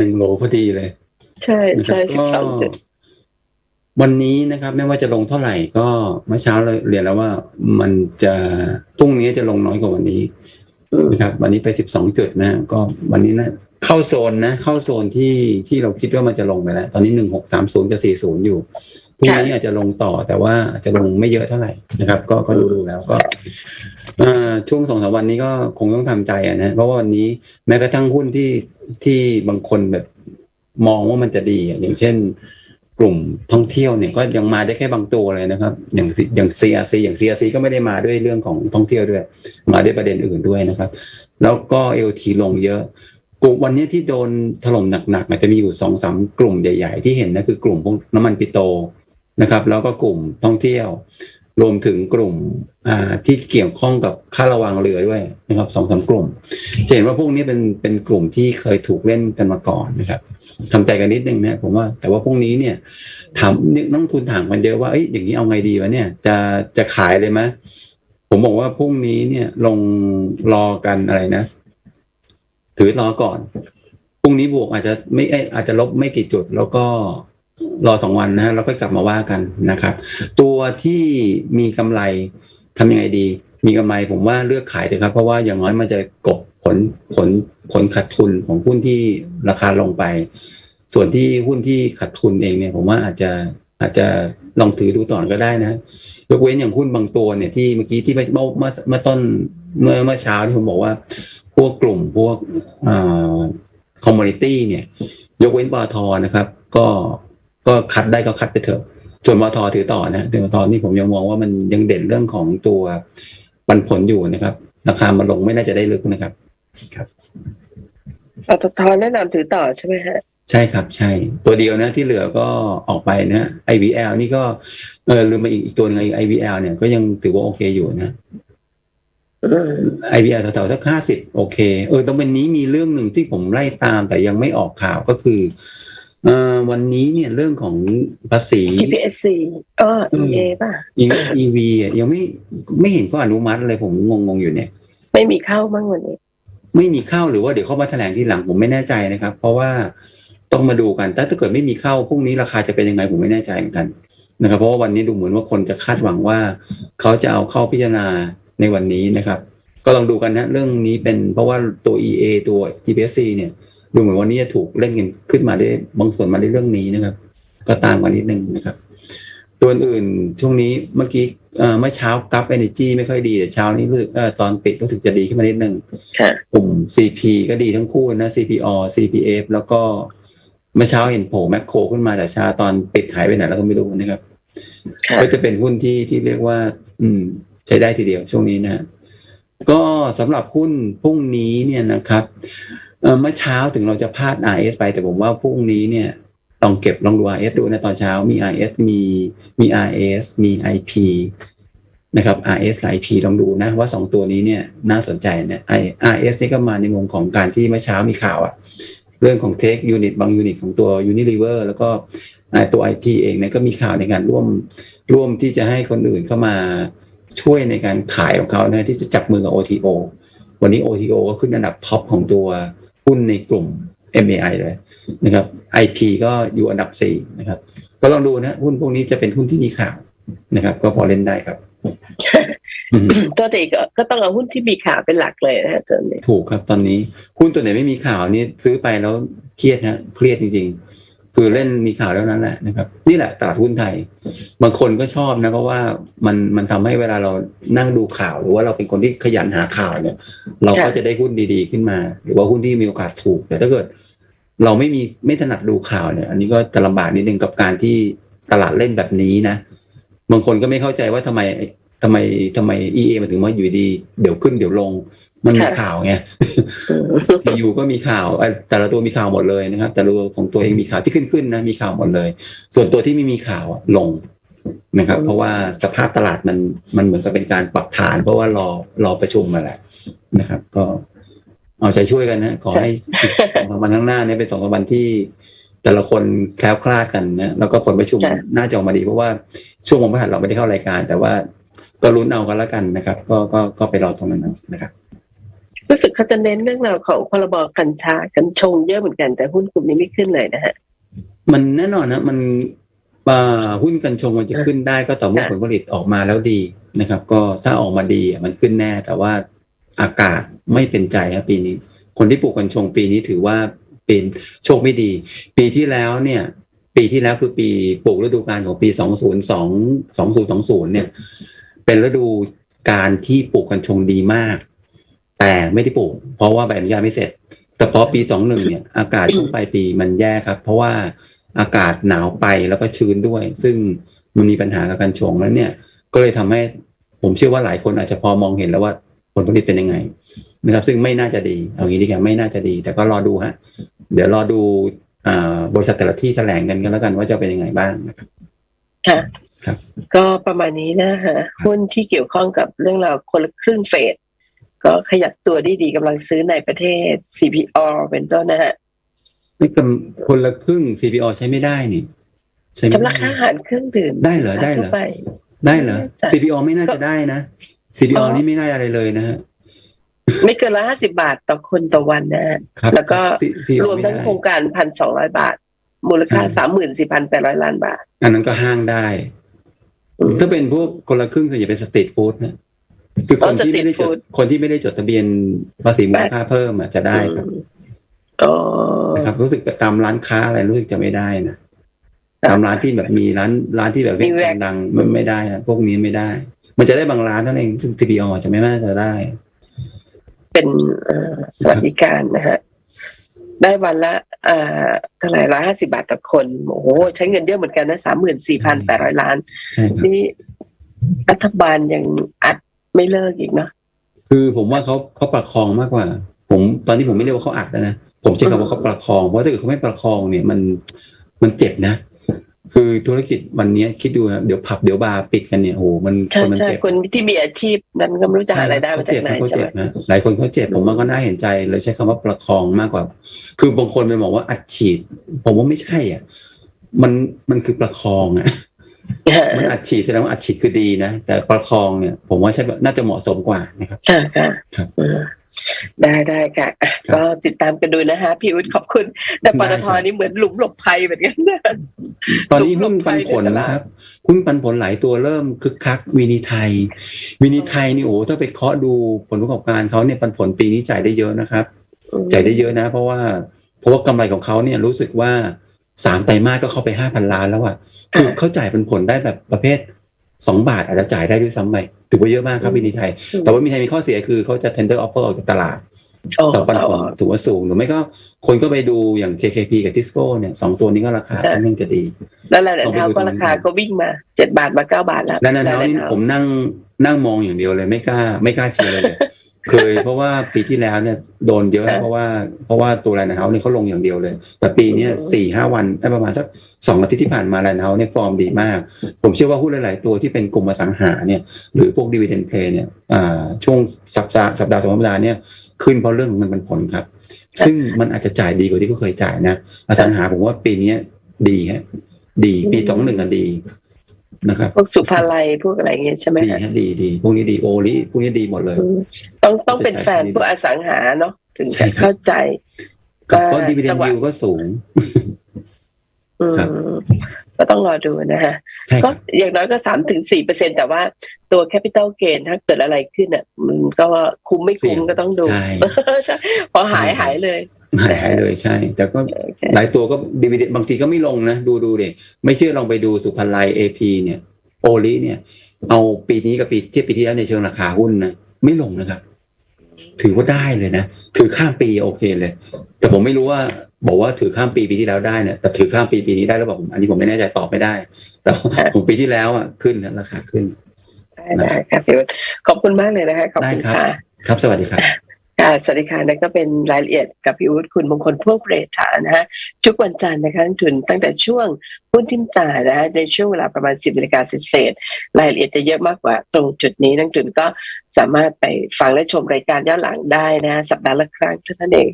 หนึ่งโหลพอดีเลย ใช่ใช่นะคสิรับสองจุดวันนี้นะครับไม่ว่าจะลงเท่าไหร่ก็เมื่อเช้าเราเรียนแล้วว่ามันจะพรุ่งนี้จะลงน้อยกว่าวันนี้อืมนะครับวันนี้ไปสิบสองจุดนะ ก็วันนี้นะ เข้าโซนนะ เข้าโซนที่ที่เราคิดว่ามันจะลงไปแล้ว ตอนนี้หนึ่งหกสามศูนย์กับสี่ศูนย์อยู่ พรุ่งนี้อาจจะลงต่อแต่ว่าอาจจะลงไม่เยอะเท่าไหร่นะครับ ก็ก็ดูดูแล้วก็ช่วงสองสามวันนี้ก็คงต้องทำใจนะเพราะว่าวันนี้แม้กระทั่งหุ้นที่ที่บางคนแบบมองว่ามันจะดีอย่างเช่น กลุ่มท่องเที่ยวเนี่ยก็ยังมาได้แค่บางตัวเลยนะครับ อย่างอย่าง CRC อย่าง CRC ก็ไม่ได้มาด้วยเรื่องของท่องเที่ยวด้วย มาด้วยประเด็นอื่นด้วยนะครับ แล้วก็ LT ลงเยอะกลุ่มวันนี้ที่โดนถล่มหนักๆอาจจะมีอยู่สองสามกลุ่มใหญ่ ๆ ที่เห็นนะคือกลุ่มพวกน้ำมันปิโตร นะครับแล้วก็กลุ่มท่องเที่ยว รวมถึงกลุ่มที่เกี่ยวข้องกับค่าระวังเรือด้วยนะครับสองสามกลุ่มจะเห็นว่าพวกนี้เป็นเป็นกลุ่มที่เคยถูกเล่นกันมาก่อนนะครับทำใจกันนิดนึงนะผมว่า แต่ว่าพวกนี้เนี่ยถามนักลงทุนถามกันเยอะว่าเอ้ยอย่างนี้เอาไงดีวะเนี่ยจะจะขายเลยไหมผมบอกว่าพรุ่งนี้เนี่ยลงรอกันอะไรนะ ถือรอก่อนพรุ่งนี้บวกอาจจะไม่อาจจะลบไม่กี่จุด แล้วก็ รอสองวันนะฮะแล้วก็กลับมาว่ากันนะครับ ตัวที่มีกำไรทำยังไงดี มีกำไรผมว่าเลือกขายเถอะครับเพราะว่าอย่างน้อยมันจะกบผลผลผลขาดทุนของหุ้นที่ราคาลงไป ส่วนที่หุ้นที่ขาดทุนเองเนี่ยผมว่าอาจจะอาจจะลองถือดูต่อนก็ได้นะ ยกเว้นอย่างหุ้นบางตัวเนี่ยที่เมื่อกี้ที่เมื่อเมื่อเมื่อต้นเมื่อเมื่อเช้าที่ผมบอกว่า พวกกลุ่มพวกคอมมูนิตี้เนี่ย ยกเว้นปตทนะครับ ก็ ก็คัดได้ก็คัดไปเถอะ ส่วนปตทถือต่อนะถือปตทนี่ผมยังมองว่ามันยังเด่นเรื่องของตัวปันผลอยู่นะครับ ราคามันลงไม่น่าจะได้ลึกนะครับปตทแนะนำถือต่อใช่ไหมฮะใช่ครับ ใช่ ตัวเดียวนะที่เหลือก็ออกไปนะ IVL นี่ก็เออลืมมาอีกอีกตัวหนึง IVL เนี่ยก็ยังถือว่าโอเคอยู่นะอืม IVL แถวๆสักห้าสิบโอเค เออตรงวันนี้มีเรื่องหนึ่งที่ผมไล่ตามแต่ยังไม่ออกข่าวก็คือเอ่อ วันนี้เนี่ยเรื่องของภาษี GPSC เออ EA ป่ะ EV อะยังไม่ไม่เห็นเขาอนุมัติเลยผมงงๆอยู่เนี่ย ไม่มีเข้ามั้งวันนี้ ไม่มีเข้าหรือว่าเดี๋ยวเขามาแถลงทีหลังผมไม่แน่ใจนะครับ เพราะว่าต้องมาดูกันแต่ถ้าเกิดไม่มีเข้าพรุ่งนี้ราคาจะเป็นยังไงผมไม่แน่ใจเหมือนกันนะครับ เพราะว่าวันนี้ดูเหมือนว่าคนจะคาดหวังว่า เขาจะเอาเข้าพิจารณาในวันนี้นะครับ ก็ลองดูกันนะเรื่องนี้เป็นเพราะว่าตัว EA ตัว GPSC เนี่ย ดูเหมือนวันนี้จะถูกเล่นกันขึ้นมาได้บางส่วนมาในเรื่องนี้นะครับ ก็ตามกันนิดนึงนะครับ ตัวอื่นช่วงนี้เมื่อกี้เอ่อเมื่อเช้ากัฟเอเนจีไม่ค่อยดีแต่เช้านี้รู้สึกเอ่อตอนปิดรู้สึกจะดีขึ้นมานิดนึงค่ะกลุ่ม CP ก็ดีทั้งคู่นะ CPO CPF แล้วก็เมื่อเช้าเห็นโผล่แมคโครขึ้นมาแต่เช้าตอนปิดหายไปไหนแล้วก็ไม่รู้นะครับค่ะก็จะเป็นหุ้นที่ที่เรียกว่า อืม ใช้ได้ทีเดียวช่วงนี้นะ ก็สำหรับหุ้นพรุ่งนี้เนี่ยนะครับ เมื่อเช้าถึงเราจะพลาด RS ไปแต่ผมว่าพรุ่งนี้เนี่ยลองเก็บลองดู RS ดูนะตอนเช้ามี RS มีมี RS มี IP นะครับ RS กับ IP ลองดูนะว่าสองตัวนี้เนี่ยน่าสนใจเนะ I RS นี่ก็มาในมุมของการที่เมื่อเช้ามีข่าวอะเรื่องของเทคยูนิตบางยูนิตของตัว Unilever แล้วก็ตัว IP เองเนี่ยก็มีข่าวในการร่วมร่วมที่จะให้คนอื่นเข้ามาช่วยในการขายของเขานะที่จะจับมือกับ OTO วันนี้ OTO ก็ขึ้นอันดับท็อปของตัว หุ้นในกลุ่ม MAI เลยนะครับ IP ก็อยู่อันดับสี่นะครับ ก็ลองดูนะหุ้นพวกนี้จะเป็นหุ้นที่มีข่าวนะครับ ก็พอเล่นได้ครับอืมตัวเด็กก็ก็ต้องเอาหุ้นที่มีข่าวเป็นหลักเลยนะฮะตัวนี้ถูกครับตอนนี้หุ้นตัวไหนไม่มีข่าวนี่ซื้อไปแล้วเครียดฮะเครียดจริงๆ คือเล่นมีข่าวแล้วนั้นแหละนะครับนี่แหละตลาดหุ้นไทย บางคนก็ชอบนะเพราะว่ามันมันทำให้เวลาเรานั่งดูข่าว หรือว่าเราเป็นคนที่ขยันหาข่าวเนี่ย เราก็จะได้หุ้นดีๆขึ้นมา หรือว่าหุ้นที่มีโอกาสถูก แต่ถ้าเกิด เราไม่มีไม่ถนัดดูข่าวเนี่ย อันนี้ก็จะลำบากนิดนึงกับการที่ตลาดเล่นแบบนี้นะบางคนก็ไม่เข้าใจว่าทำไมทำไมทำไม EA มาถึงว่าอยู่ดี เดี๋ยวขึ้นเดี๋ยวลง มันมีข่าวไงอยู่ก็มีข่าวเอ่อแต่ละตัวมีข่าวหมดเลยนะครับ แต่ละตัวของตัวเองมีข่าวที่ขึ้นขึ้นนะมีข่าวหมดเลย ส่วนตัวที่ไม่มีข่าวอะลงนะครับ เพราะว่าสภาพตลาดมันมันเหมือนกับเป็นการปรับฐาน เพราะว่ารอรอประชุมมาแหละนะครับ ก็เอาใจช่วยกันนะขอให้อีกสองสามวันข้างหน้าเนี่ยเป็นสองสามวันที่แต่ละคนแคล้วคลาดกันนะแล้วก็ผลประชุมค่ะน่าจะออกมาดี เพราะว่าช่วงวันพฤหัสเราไม่ได้เข้ารายการ แต่ว่าก็ลุ้นเอากันแล้วกันนะครับ ก็ก็ก็ไปรอตรงนั้นเอานะครับ รู้สึกเขาจะเน้นเรื่องราวของพรบกัญชากัญชงเยอะเหมือนกัน แต่หุ้นกลุ่มนี้ไม่ขึ้นเลยนะฮะมันแน่นอนนะมันอ่าหุ้นกัญชงมันจะขึ้นได้ก็ต่อเมื่อค่ะผลผลิตออกมาแล้วดีนะครับ ก็ถ้าออกมาดีอะมันขึ้นแน่ แต่ว่าอากาศไม่เป็นใจครับปีนี้ คนที่ปลูกกัญชงปีนี้ถือว่าเป็นโชคไม่ดี ปีที่แล้วเนี่ย ปีที่แล้วคือปีปลูกฤดูกาลของปี2002 2020เนี่ย เป็นฤดูการที่ปลูกกัญชงดีมาก แต่ไม่ได้ปลูก เพราะว่าใบอนุญาตไม่เสร็จ แต่พอปี21เนี่ยอากาศช่วงปลายปีมันแย่ครับ เพราะว่าอากาศหนาวไปแล้วก็ชื้นด้วย ซึ่งมันมีปัญหากับกัญชงแล้วเนี่ย ก็เลยทำให้ผมเชื่อว่าหลายคนอาจจะพอมองเห็นแล้วว่าผลผลิตเป็นยังไงนะครับ ซึ่งไม่น่าจะดี เอางี้ดีกว่าไม่น่าจะดี แต่ก็รอดูฮะเดี๋ยวรอดูอ่าบริษัทแต่ละที่แถลงกันกันแล้วกันว่าจะเป็นยังไงบ้างนะครับค่ะครับก็ประมาณนี้นะฮะหุ้นที่เกี่ยวข้องกับเรื่องราวคนละครึ่งเฟส ก็ขยับตัวได้ดีกำลังซื้อในประเทศ CPO เป็นต้นนะฮะไม่กำคนละครึ่ง PPO ใช้ไม่ได้นี่ใช้ไม่สำหรับค่าอาหารเครื่องดื่มได้เหรอได้เหรอทั่วไปได้เหรอไม่แน่ใจ CPO ไม่น่าจะได้นะ CPO อ๋อนี่ไม่ได้อะไรเลยนะฮะไม่เกินละห้าสิบาทต่อคนต่อวันนะฮะครับแล้วก็ C- CPO รวมทั้งไได้โครงการพันสองร้อยบาท มูลค่าอืมสามหมื่นสี่พันแปดร้อยล้านบาท อันนั้นก็ห้างได้อืมถ้าเป็นพวกคนละครึ่งคืออย่าเป็นสตรีทฟู้ดนะ คือคนที่ไม่ได้จอ๋อด street food คนที่ไม่ได้จดทะเบียนภาษีมูลค่าเพิ่มอะจะได้ครับอืมอ๋อนะครับรู้สึกตามร้านค้าอะไรรู้สึกจะไม่ได้นะตามร้านที่แบบมีร้านร้านที่แบบมีแวกดังๆไม่ไม่ได้นะพวกนี้ไม่ได้ มันจะได้บางร้านเท่านั้นเองซึ่ง TPO จะไม่น่าจะได้ เป็นเอ่อสวัสดิการนะฮะได้วันละเอ่อเท่าไหร่ร้อยห้าสิบาทต่อคนโอ้โหใช้เงินเยอะเหมือนกันนะสามหมื่นสี่พันแปดร้อยล้านใช่ครับนี่รัฐบาลยังอัด ไม่เลิกอีกเนาะคือผมว่าเขาเขาประคองมากกว่า ผมตอนนี้ผมไม่เรียกว่าเขาอัดแล้วนะผมใช้คำว่าเขาประคองเพราะถ้าเกิดเขาไม่ประคองเนี่ยมันมันเจ็บนะ คือธุรกิจวันนี้คิดดูนะเดี๋ยวผับเดี๋ยวบาร์ปิดกันเนี่ยโอ้โหมันคใช่นมันใช่เจ็บคนที่มีอาชีพนั้นก็ไม่รู้จะหารายได้มาจากไหนเขาใช่เจ็ไหมบนะหลายคนเขาเจ็บผมว่าก็น่าเห็นใจเลยใช้คำว่าประคองมากกว่า คือบางคนไปบอกว่าอัดฉีด ผมว่าไม่ใช่อะ มันมันคือประคองอะ มันอัดฉีดแสดงว่าอัดฉีดคือดีนะ แต่ประคองเนี่ย ผมว่าใช่น่าจะเหมาะสมกว่านะครับค่ะค่ะครับเออได้ได้ค่ะอะครับก็ติดตามกันดูนะฮะพี่อุ๊ดขอบคุณ แต่ปได้ตคทรับนี่เหมือนหลุมหลบภัยเหมือนกันนะตอนนี้หลหุ้บนไปปันผลในตลาดนะครับหุ้นปันผลหลายตัวเริ่มคึกคักวินิไทย วินิไทยนี่โอ้ถ้าไปเคาะดูผลประกอบการเขาเนี่ยปันผลปีนี้จ่ายได้เยอะนะครับ จ่ายได้เยอะนะ เพราะว่าเพราะว่ากำไรของเขาเนี่ยรู้สึกว่า สามไตรมาสก็เข้าไปห้าพันล้านแล้วอะคือเขาจ่ายเป็นผลได้แบบประเภทสองบาทอาจจะจ่ายได้ด้วยซ้ำไปถือว่าเยอะมากครับวินิไทย แต่ว่ามีไทยมีข้อเสียคือเขาจะ tender offer ออกจากตลาดอ๋อต่อปันผลอ๋อถือว่าสูงหรือไม่ก็คนก็ไปดูอย่าง KKP กับ Tisco เนี่ยสองตัวนี้ก็ราคาค่ะค่อนข้างจะดีแล้วแหละต้องไปเท้าดูก็ตรงนั้นราคาก็วิ่งมาเจ็ดบาทมาเก้าบาทแล้วนั่นนั่นแล้วนี่ Landhouse ผมนั่งนั่งมองอย่างเดียวเลยไม่กล้าไม่กล้าเชียร์เลย เคยเพราะว่าปีที่แล้วเนี่ยโดนเยอะค่ะเพราะว่าเพราะว่าตัวแลนด์เฮาส์เนี่ยเขาลงอย่างเดียวเลย แต่ปีเนี้ยอืมสี่ห้าวันได้ประมาณสักสองอาทิตย์ที่ผ่านมาแลนด์เฮาส์เนี่ยฟอร์มดีมาก ผมเชื่อว่าหุ้นหลาย ๆ ตัวที่เป็นกลุ่มอสังหาเนี่ยหรือพวกดีเวเดนเพลเนี่ยอ่าช่วงสัปดาห์สัปดาห์สองสัปดาห์เนี่ยขึ้นเพราะเรื่องของเงินปันผลครับ ซึ่งมันอาจจะจ่ายดีกว่าที่เขาเคยจ่ายนะ อสังหาผมว่าปีเนี้ยดีฮะดีปีสองหนึ่งอะดี นะครับพวกสุภาลัยพวกอะไรอย่างเงี้ยใช่ไหมดีฮะฮะดีดีพวกนี้ดีโอลิพวกนี้ดีหมดเลยอืมต้องต้องเป็นแฟนพวกอสังหาเนาะถึงใช่จะครับเข้าใจครับก็ว่าดีเวเดจันงหวะยิวก็สูงอืมครับก็ต้องรอดูนะฮะใช่คก็รับอย่างน้อยก็สามถึงสี่เปอร์เซ็นแต่ว่าตัวแคปิตอลเกนถ้าเกิดอะไรขึ้นอะมันก็คุ้มไม่คุ้มก็ต้องดูใช่ใช่พอหายใช่หายเลย หายหายเลยใช่ แต่ก็โอเคหลายตัวก็ดีเวเดนบางทีก็ไม่ลงนะ ดูดูเด็ไม่เชื่อลองไปดูสุพันไลเอพีเนี่ยโอลิเนี่ย เอาปีนี้กับปีเทียบปีที่แล้วในเชิงราคาหุ้นนะไม่ลงนะครับ ถือว่าได้เลยนะถือข้ามปีโอเคเลย แต่ผมไม่รู้ว่าบอกว่าถือข้ามปีปีที่แล้วได้เนี่ยแต่ถือข้ามปีปีนี้ได้หรือเปล่าผมอันนี้ผมไม่แน่ใจตอบไม่ได้ แต่ว่าผมปีที่แล้วอะขึ้นนะราคาขึ้นได้ได้ครับพี่วุฒิขอบคุณมากเลยนะคะขอบคุณได้ครับค่ะครับสวัสดีครับ ค่ะสวัสดีค่ะนั่นก็เป็นรายละเอียดกับพี่วุฒิคุณมงคลพวกเรฐานะฮะทุกวันจันทร์นะคะทุนตั้งแต่ช่วงพุ้นทิมตานะฮะในช่วงเวลาประมาณ 10นาฬิกาเศษรายละเอียดจะเยอะมากกว่าตรงจุดนี้นักทุนก็สามารถไปฟังและชมรายการย้อนหลังได้นะฮะสัปดาห์ละครั้งเท่านั้นเอง